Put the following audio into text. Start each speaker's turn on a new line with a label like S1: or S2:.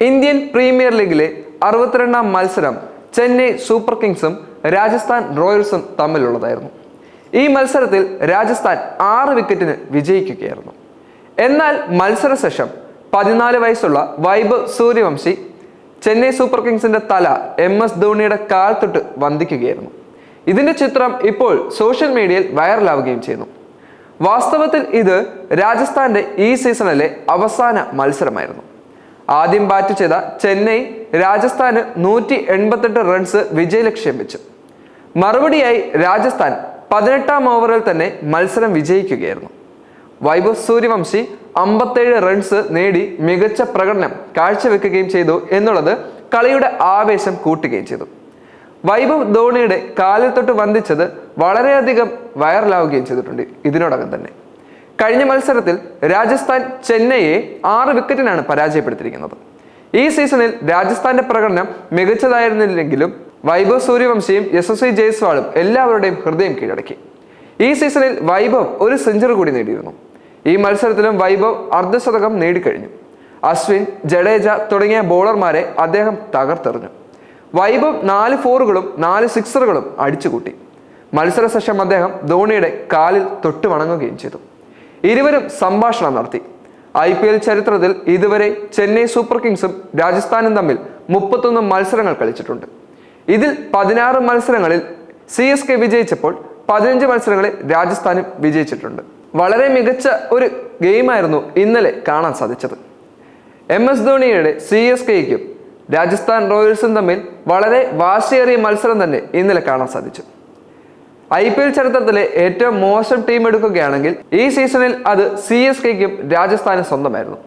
S1: Indian premier ലീഗിലെ അറുപത്തിരണ്ടാം മത്സരം ചെന്നൈ സൂപ്പർ കിങ്സും രാജസ്ഥാൻ റോയൽസും തമ്മിലുള്ളതായിരുന്നു. ഈ മത്സരത്തിൽ രാജസ്ഥാൻ ആറ് വിക്കറ്റിന് വിജയിക്കുകയായിരുന്നു. എന്നാൽ മത്സര ശേഷം പതിനാല് വയസ്സുള്ള വൈബ് സൂര്യവംശി ചെന്നൈ സൂപ്പർ കിങ്സിന്റെ തല എം എസ് ധോണിയുടെ കാൽ തൊട്ട് വന്ദിക്കുകയായിരുന്നു. ഇതിന്റെ ചിത്രം ഇപ്പോൾ സോഷ്യൽ മീഡിയയിൽ വൈറലാവുകയും ചെയ്യുന്നു. വാസ്തവത്തിൽ ഇത് രാജസ്ഥാന്റെ ഈ സീസണിലെ അവസാന മത്സരമായിരുന്നു. ആദ്യം ബാറ്റ് ചെയ്ത ചെന്നൈ രാജസ്ഥാന് നൂറ്റി എൺപത്തെട്ട് റൺസ് വിജയലക്ഷ്യം വെച്ചു മറുപടിയായി രാജസ്ഥാൻ പതിനെട്ടാം ഓവറിൽ തന്നെ മത്സരം വിജയിക്കുകയായിരുന്നു. വൈഭവ് സൂര്യവംശി അമ്പത്തേഴ് റൺസ് നേടി മികച്ച പ്രകടനം കാഴ്ചവെക്കുകയും ചെയ്തു എന്നുള്ളത് കളിയുടെ ആവേശം കൂട്ടുകയും ചെയ്തു. വൈഭവ് ധോണിയുടെ കാലിൽ തൊട്ട് വന്ദിച്ചത് വളരെയധികം വൈറലാവുകയും ചെയ്തിട്ടുണ്ട്. ഇതിനോടകം തന്നെ. കഴിഞ്ഞ മത്സരത്തിൽ രാജസ്ഥാൻ ചെന്നൈയെ ആറ് വിക്കറ്റിനാണ് പരാജയപ്പെടുത്തിയിരിക്കുന്നത്. ഈ സീസണിൽ രാജസ്ഥാന്റെ പ്രകടനം മികച്ചതായിരുന്നില്ലെങ്കിലും വൈഭവ് സൂര്യവംശിയും യശസ്വി ജയ്സ്വാളും എല്ലാവരുടെയും ഹൃദയം കീഴടക്കി. ഈ സീസണിൽ വൈഭവ് ഒരു സെഞ്ചുറി കൂടി നേടിയിരുന്നു. ഈ മത്സരത്തിലും വൈഭവ് അർദ്ധശതകം നേടിക്കഴിഞ്ഞു. അശ്വിൻ ജഡേജ തുടങ്ങിയ ബോളർമാരെ അദ്ദേഹം തകർത്തെറിഞ്ഞു. വൈഭവ് നാല് ഫോറുകളും നാല് സിക്സറുകളും അടിച്ചുകൂട്ടി. മത്സരശേഷം അദ്ദേഹം ധോണിയുടെ കാലിൽ തൊട്ടു വണങ്ങുകയും ചെയ്തു. ഇരുവരും സംഭാഷണം നടത്തി. ഐ പി എൽ ചരിത്രത്തിൽ ഇതുവരെ ചെന്നൈ സൂപ്പർ കിങ്സും രാജസ്ഥാനും തമ്മിൽ മുപ്പത്തൊന്ന് മത്സരങ്ങൾ കളിച്ചിട്ടുണ്ട്. ഇതിൽ പതിനാറ് മത്സരങ്ങളിൽ സി എസ് കെ വിജയിച്ചപ്പോൾ പതിനഞ്ച് മത്സരങ്ങളിൽ രാജസ്ഥാനും വിജയിച്ചിട്ടുണ്ട്. വളരെ മികച്ച ഒരു ഗെയിമായിരുന്നു ഇന്നലെ കാണാൻ സാധിച്ചത്. എം എസ് ധോണിയുടെ സി എസ് കെയ്ക്കും രാജസ്ഥാൻ റോയൽസും തമ്മിൽ വളരെ വാശിയേറിയ മത്സരം തന്നെ ഇന്നലെ കാണാൻ സാധിച്ചു. ഐ പി എൽ ചരിത്രത്തിലെ ഏറ്റവും മോശം ടീം എടുക്കുകയാണെങ്കിൽ ഈ സീസണിൽ അത് സി എസ് കെക്കും രാജസ്ഥാനും സ്വന്തമായിരുന്നു.